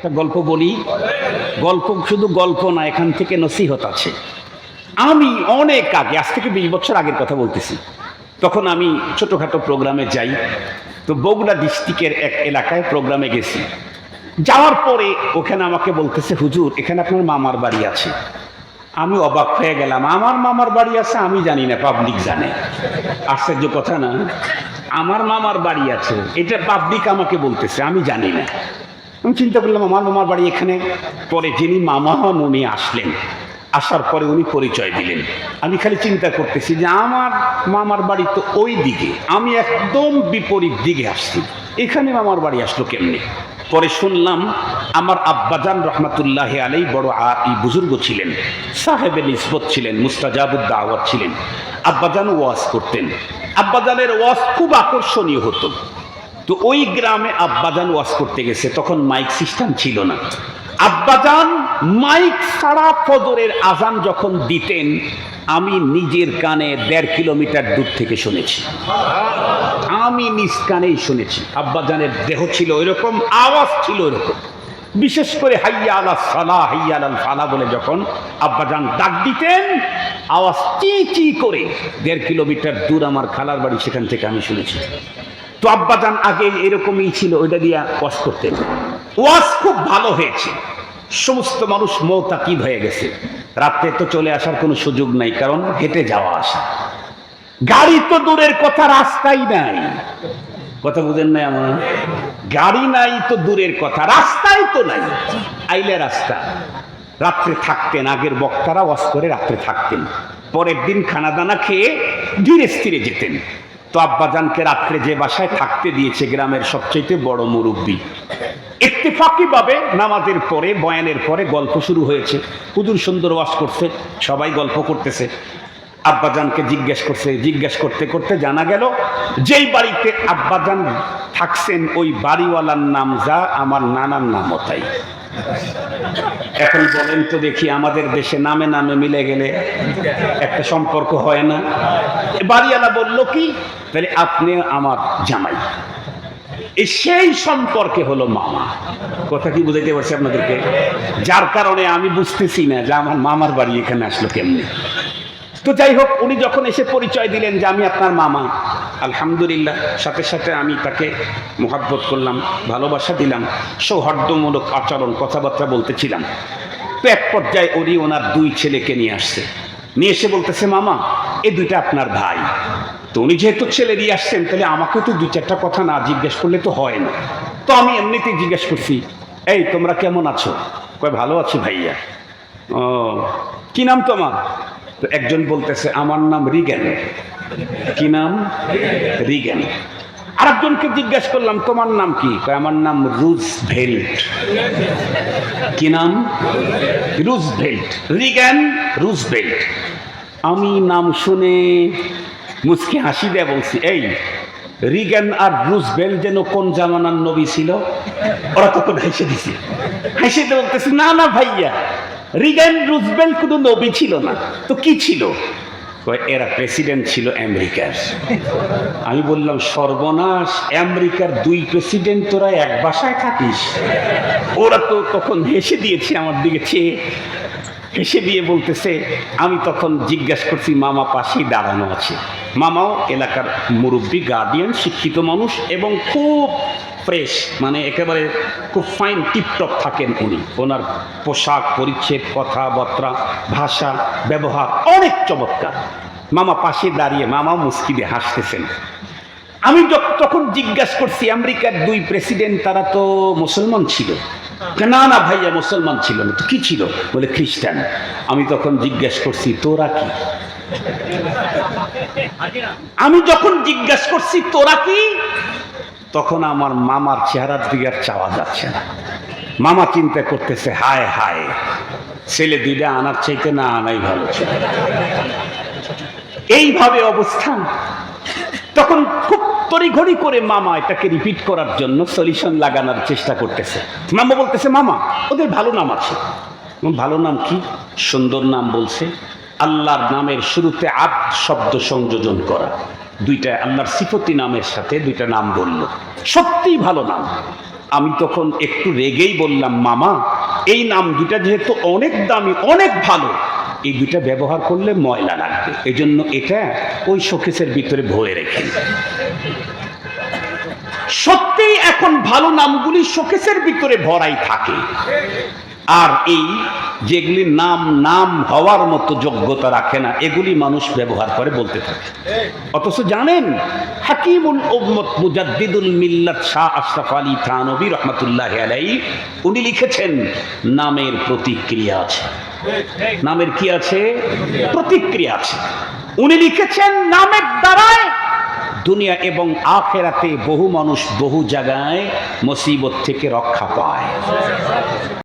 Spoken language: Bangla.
একটা গল্প বলি। গল্প শুধু গল্প না, এখান থেকে নসিহত আছে। আমি অনেক আগে, আজ থেকে বিশ বছর আগের কথা বলতেছি। তখন আমি ছোটোখাটো প্রোগ্রামে যাই, তো বগুড়া ডিস্ট্রিক্টের এক এলাকায় প্রোগ্রামে গেছি। যাওয়ার পরে ওখানে আমাকে বলতেছে, হুজুর, এখানে আপনার মামার বাড়ি আছে। আমি অবাক হয়ে গেলাম, আমার মামার বাড়ি আছে? আমি জানি না পাবলিক জানে। আশ্চর্য কথা না? আমার মামার বাড়ি আছে। এটা পাবলিক আমাকে বলতেছে, আমি জানি না। আমি চিন্তা করলাম, আমার মামার বাড়ি এখানে। পরে যিনি মামা উনি আসলেন। আসার পরে উনি পরিচয় দিলেন। আমি খালি চিন্তা করতেছি যে আমার মামার বাড়ি তো ওই দিকে। আমি একদম বিপরীত দিকে আসছি। এখানে মামার বাড়ি আসলো কেমনি? পরে শুনলাম, আমার আব্বাজান রহমাতুল্লাহ আলাই বড় আর এই বুজুর্গ ছিলেন। সাহেবের নিসবত ছিলেন মুস্তাজাবুদ্দ আওয়াত ছিলেন। আব্বাজান ওয়াজ করতেন। আব্বাজানের ওয়াজ খুব আকর্ষণীয় হতো। তো ওই গ্রামে আব্বাজান ওয়াজ করতে গেছে, তখন মাইক সিস্টেম ছিল না। আব্বাজান মাইক ছাড়া ফজরের আজান যখন দিতেন, আমি নিজের কানে দেড় কিলোমিটার দূর থেকে শুনেছি। আমি নিজ কানেই শুনেছি, আব্বাজানের দেহ ছিল এরকম আওয়াজ ছিল এরকম বিশেষ করে হাইয়া আলা সালা, হাইয়া আলাল ফালা বলে যখন আব্বাজান ডাক দিতেন, আওয়াজ চি চি করে দেড় কিলোমিটার দূর আমার খালার বাড়ি সেখান থেকে আমি শুনেছি। তো আব্বাজান আগে এরকমই ছিল, ওইটা দিয়া ওয়াশ করতেন ওয়াশ খুব ভালো হয়েছে। সমস্ত মানুষ মৌতাকিব হয়ে গেছে। রাত্রে তো চলে আসার কোনো সুযোগ নাই, কারণ হেঁটে যাওয়া আসা। গাড়ি তো দূরের কথা, রাস্তাই নাই। কথা বুঝেন নাই আমার? গাড়ি নাই তো দূরের কথা, রাস্তাই তো নাই। আইলে রাস্তা। রাত্রে থাকতেন, আগের বক্তারা ওয়াশ করে রাত্রে থাকতেন। পরের দিন খানা দানা খেয়ে ধীরে স্থিরে যেতেন। তো আব্বাজানকে রাত্রে যে বাসায় থাকতে দিয়েছে গ্রামের সবচেয়ে বড় মুরব্বী। ইত্তেফাকি ভাবে নামাজের পরে, বয়ানের পরে গল্প শুরু হয়েছে। হুজুর সুন্দর ওয়াজ করছে, সবাই গল্প করতেছে। আব্বাজানকে জিজ্ঞেস করছে, জিজ্ঞেস করতে করতে জানা গেল, যেই বাড়িতে আব্বাজান থাকছেন, ওই বাড়িওয়ালার নাম যা, আমার নানার নামও তাই। এখন বলেন তো দেখি আমাদের দেশে নামে নামে মিলে গেলে একটা সম্পর্ক হয় না। বাড়িওয়ালা বলল, কি? তাহলে আপনি আমার জামাই। সেই সম্পর্কে হলো মামা। কথা কি বুঝাইতে পারছি আপনাদেরকে? যার কারণে আমি বুঝতেছি না যে আমার মামার বাড়ি এখানে আসলো কেমনি। তো যাই হোক, উনি যখন এসে পরিচয় দিলেন যে আমি আপনার মামা, আলহামদুলিল্লাহ, সাথে সাথে আমি তাকে মোহাব্বত করলাম, ভালোবাসা দিলাম, সৌহার্দ্যমূলক আচরণ, কথাবার্তা বলতেছিলাম। তো এক পর্যায়ে উনি ওনার দুই ছেলেকে নিয়ে আসছে। নিয়ে এসে বলতেছে, মামা এই দুইটা আপনার ভাই। তো উনি যেহেতু ছেলে দিয়ে আসছেন, তাহলে আমাকে তো দু চারটা কথা না জিজ্ঞেস করলে তো হয় না। তো আমি এমনিতেই জিজ্ঞেস করছি, এই, তোমরা কেমন আছো? কয়, ভালো আছি ভাইয়া। ও, কি নাম তোমার? তো একজন বলতেছে, আমার নাম রিগেন। কি নাম? রিগেন। আরেকজনকে জিজ্ঞেস করলাম, তোমার নাম কি? আমার নাম রুজ ভেল্ট কি নাম? রুজ ভেল্ট রিগেন রুজ ভেল্ট আমি নাম শুনে মুসকি হাসি দেয় বলছি, এই, রিগেন আর রুজবেল যেন কোন জামানার নবী ছিল? ওরা তখন হেসে দিছে। হেসে বলতেছে, না না ভাইয়া। রিগেন রুজবেল কোনো নবী ছিল না। তো কি ছিল? এরা প্রেসিডেন্ট ছিল আমেরিকার। আমি বললাম, সর্বনাশ, আমেরিকার দুই প্রেসিডেন্ট তোরা এক বাসায় থাকিস। ওরা তো তখন হেসে দিয়েছে আমার দিকে চেয়ে হেসে দিয়ে বলতেছে, আমি তখন জিজ্ঞাসা করছি, মামা পাশেই দাঁড়ানো আছে। মামাও এলাকার মুরব্বী গার্ডিয়ান শিক্ষিত মানুষ এবং খুব ফ্রেশ মানে একেবারে খুব ফাইন টিপটপ থাকেন উনি। ওনার পোশাক পরিচ্ছেদ কথাবার্তা ভাষা ব্যবহার অনেক চমৎকার। মামা পাশে দাঁড়িয়ে মামা মুস্কিদে হাসতেছেন। আমি তখন জিজ্ঞাসা করছি আমেরিকার দুই প্রেসিডেন্ট তারা তো মুসলমান ছিল? না না ভাইয়া মুসলমান ছিল না। তো কি ছিল? বলে খ্রিস্টান। আমি তখন জিজ্ঞাসা করছি তোরা কি? আমি যখন জিজ্ঞাসা করছি তোরা কি? তখন আমার মামার চেহারার দিকে আর চাওয়া যাচ্ছে না। মামা চিন্তা করতেছে, হায় হায়, ছেলে দুইটা আনার চাইতে না আনাই ভালো এইভাবে অবস্থান। তখন খুব তড়িঘড়ি করে মামা এটাকে রিপিট করার জন্য সলিউশন লাগানোর চেষ্টা করতেছে। মামা বলতেছে, মামা, ওদের ভালো নাম আছে। ভালো নাম কি? সুন্দর নাম বলছে, আল্লাহর নামের শুরুতে আব শব্দ সংযোজন করা। দুইটা আল্লাহর সিফতি নামের সাথে দুইটা নাম বলল। সত্যিই ভালো নাম। আমি তখন একটু রেগেই বললাম, মামা, এই নাম দুটা যেহেতু অনেক দামি, অনেক ভালো, এই দুইটা ব্যবহার করলে ময়লা লাগবে। এই জন্য এটা ওই শোকেসের ভিতরে ভরে রেখে সত্যিই এখন ভালো নামগুলি শোকেসের ভিতরে ভরাই থাকে। আর এই যেগুলি নাম নাম হওয়ার মতো যোগ্যতা রাখে না, এগুলি মানুষ ব্যবহার করে বলতে থাকে। অথচ জানেন, হাকিমুল উম্মত মুজাদ্দিদুল মিল্লাত শাহ আশরাফ আলী থানবী রহমতুল্লাহ আলাই উনি লিখেছেন, নামের প্রতিক্রিয়া আছে। নামের কি আছে? প্রতিক্রিয়া আছে। উনি লিখেছেন, নামের দ্বারায় দুনিয়া এবং আখেরাতে বহু মানুষ বহু জায়গায় মুসিবত থেকে রক্ষা পায়।